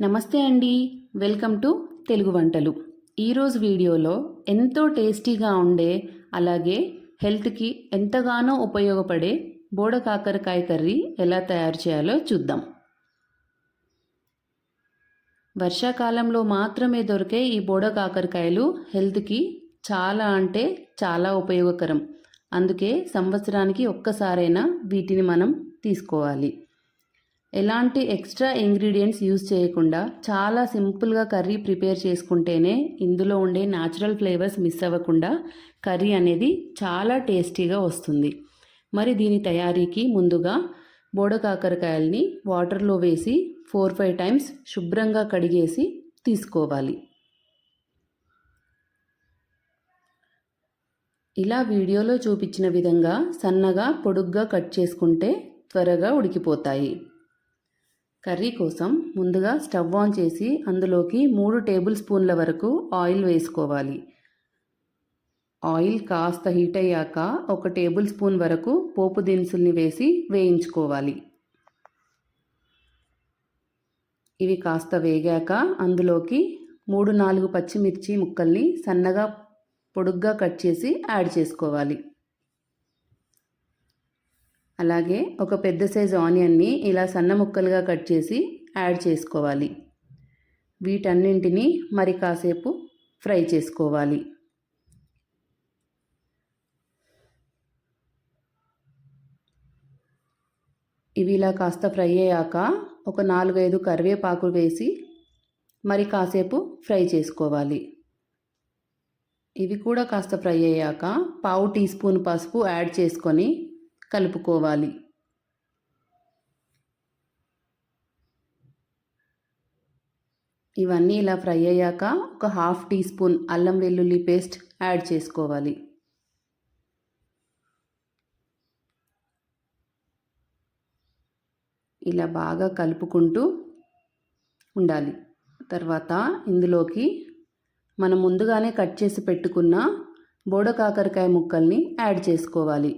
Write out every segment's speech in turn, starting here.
నమస్తే అండి. Welcome to Telugu వంటలు. ఈరోజు వీడియోలో ఎంతో టేస్టీగా ఉండే అలాగే హెల్త్కి ఎంతగానో ఉపయోగపడే బోడ కాకరకాయ కర్రీ ఎలా తయారు చేయాలో చూద్దాం. వర్షాకాలంలో మాత్రమే దొరికే ఈ బోడ కాకరకాయలు హెల్త్కి చాలా అంటే చాలా ఉపయోగకరం. అందుకే సంవత్సరానికి ఒక్కసారైనా వీటిని మనం తీసుకోవాలి. ఎలాంటి ఎక్స్ట్రా ఇంగ్రీడియంట్స్ యూజ్ చేయకుండా చాలా సింపుల్గా కర్రీ ప్రిపేర్ చేసుకుంటేనే ఇందులో ఉండే న్యాచురల్ ఫ్లేవర్స్ మిస్ అవ్వకుండా కర్రీ అనేది చాలా టేస్టీగా వస్తుంది. మరి దీని తయారీకి ముందుగా బోడ కాకరకాయల్ని వాటర్లో వేసి ఫోర్ ఫైవ్ టైమ్స్ శుభ్రంగా కడిగేసి తీసుకోవాలి. ఇలా వీడియోలో చూపించిన విధంగా సన్నగా పొడుగ్గా కట్ చేసుకుంటే త్వరగా ఉడికిపోతాయి. కర్రీ కోసం ముందుగా స్టవ్ ఆన్ చేసి అందులోకి మూడు టేబుల్ స్పూన్ల వరకు ఆయిల్ వేసుకోవాలి. ఆయిల్ కాస్త హీట్ అయ్యాక ఒక టేబుల్ స్పూన్ వరకు పోపు దినుసుల్ని వేసి వేయించుకోవాలి. ఇవి కాస్త వేగాక అందులోకి మూడు నాలుగు పచ్చిమిర్చి ముక్కల్ని సన్నగా పొడుగ్గా కట్ చేసి యాడ్ చేసుకోవాలి. అలాగే ఒక పెద్ద సైజు ఆనియన్ని ఇలా సన్న ముక్కలుగా కట్ చేసి యాడ్ చేసుకోవాలి. వీటన్నింటినీ మరి కాసేపు ఫ్రై చేసుకోవాలి. ఇవి ఇలా కాస్త ఫ్రై అయ్యాక ఒక నాలుగైదు కరివేపాకులు వేసి మరి కాసేపు ఫ్రై చేసుకోవాలి. ఇవి కూడా కాస్త ఫ్రై అయ్యాక పావు టీ స్పూన్ పసుపు యాడ్ చేసుకొని కలుపుకోవాలి. ఇవన్నీ ఇలా ఫ్రై అయ్యాక ఒక హాఫ్ టీ స్పూన్ అల్లం వెల్లుల్లి పేస్ట్ యాడ్ చేసుకోవాలి. ఇలా బాగా కలుపుకుంటూ ఉండాలి. తర్వాత ఇందులోకి మనం ముందుగానే కట్ చేసి పెట్టుకున్న బోడ కాకరకాయ ముక్కల్ని యాడ్ చేసుకోవాలి.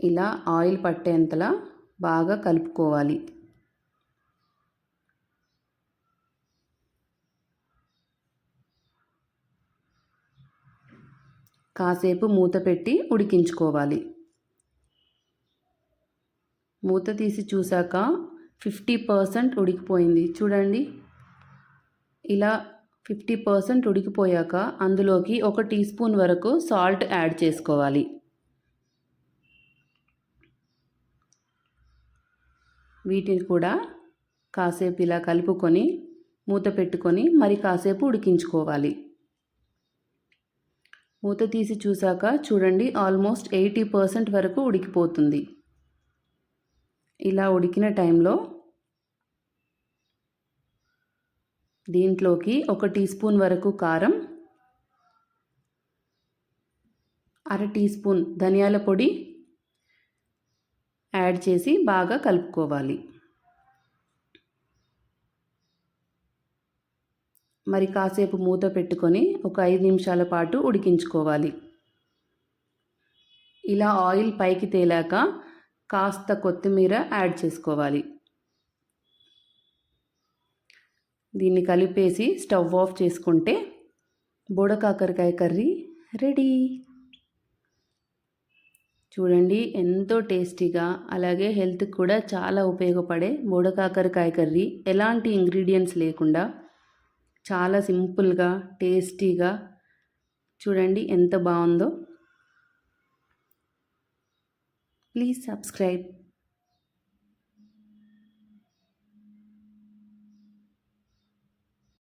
ఇలా ఆయిల్ పట్టేంతలా బాగా కలుపుకోవాలి. కాసేపు మూత పెట్టి ఉడికించుకోవాలి. మూత తీసి చూసాక ఫిఫ్టీ పర్సెంట్ ఉడికిపోయింది. చూడండి. ఇలా ఫిఫ్టీ పర్సెంట్ ఉడికిపోయాక అందులోకి ఒక టీ స్పూన్ వరకు సాల్ట్ యాడ్ చేసుకోవాలి. వీటిని కూడా కాసేపు ఇలా కలుపుకొని మూత పెట్టుకొని మరి కాసేపు ఉడికించుకోవాలి. మూత తీసి చూసాక చూడండి ఆల్మోస్ట్ ఎయిటీ పర్సెంట్ వరకు ఉడికిపోతుంది. ఇలా ఉడికిన టైంలో దీంట్లోకి ఒక టీ స్పూన్ వరకు కారం అర టీ స్పూన్ ధనియాల పొడి యాడ్ చేసి బాగా కలుపుకోవాలి. మరి కాసేపు మూత పెట్టుకొని ఒక ఐదు నిమిషాల పాటు ఉడికించుకోవాలి. ఇలా ఆయిల్ పైకి తేలాక కాస్త కొత్తిమీర యాడ్ చేసుకోవాలి. దీన్ని కలిపేసి స్టవ్ ఆఫ్ చేసుకుంటే బోడకాకరకాయ కర్రీ రెడీ. చూడండి ఎంతో టేస్టీగా అలాగే హెల్త్కి కూడా చాలా ఉపయోగపడే బోడకాకరకాయ కర్రీ. ఎలాంటి ఇంగ్రీడియంట్స్ లేకుండా చాలా సింపుల్గా టేస్టీగా చూడండి ఎంత బాగుందో. Please subscribe.